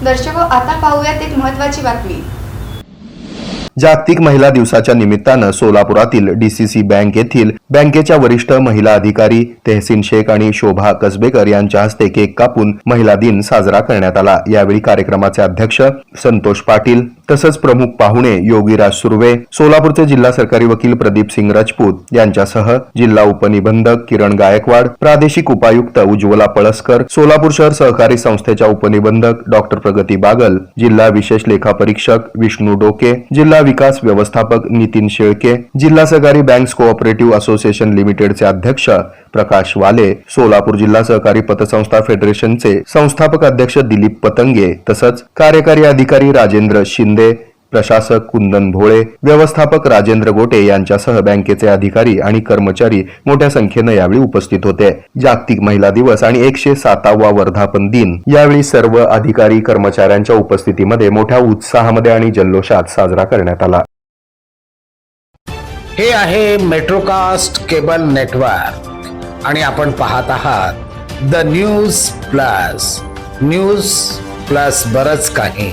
दर्शको हो, आता पाहूयात एक महत्त्वाची बातमी. जागतिक महिला दिवसाच्या निमित्तानं सोलापुरातील डीसीसी बँक येथील बँकेच्या वरिष्ठ महिला अधिकारी तेहसीन शेख आणि शोभा कसबेकर यांच्या हस्ते केक कापून महिला दिन साजरा करण्यात आला. यावेळी कार्यक्रमाचे अध्यक्ष संतोष पाटील तसंच प्रमुख पाहुणे योगीराज सुर्वे सोलापूरचे जिल्हा सरकारी वकील प्रदीप सिंग राजपूत यांच्यासह जिल्हा उपनिबंधक किरण गायकवाड प्रादेशिक उपायुक्त उज्ज्वला पळसकर सोलापूर शहर सहकारी संस्थेच्या उपनिबंधक डॉक्टर प्रगती बागल जिल्हा विशेष लेखापरीक्षक विष्णू डोके जिल्हा विकास व्यवस्थापक नितीन शेळके जिल्हा सहकारी बँक्स कोऑपरेटिव्ह असोसिएशन लिमिटेडचे अध्यक्ष प्रकाश वाले सोलापूर जिल्हा सहकारी पतसंस्था फेडरेशनचे संस्थापक अध्यक्ष दिलीप पतंगे तसंच कार्यकारी अधिकारी राजेंद्र शिंदे प्रशासक कुंदन भोळे व्यवस्थापक राजेंद्र गोटे यांच्यासह बँकेचे अधिकारी आणि कर्मचारी मोठ्या संख्येनं यावेळी उपस्थित होते. जागतिक महिला दिवस आणि एकशे सातावा वर्धापन दिन. यावेळी सर्व अधिकारी कर्मचाऱ्यांच्या उपस्थितीमध्ये मोठ्या उत्साहामध्ये आणि जल्लोषात साजरा करण्यात आला. हे आहे मेट्रोकास्ट केबल नेटवर्क आणि आपण पाहत आहात the News Plus News Plus बरच काही.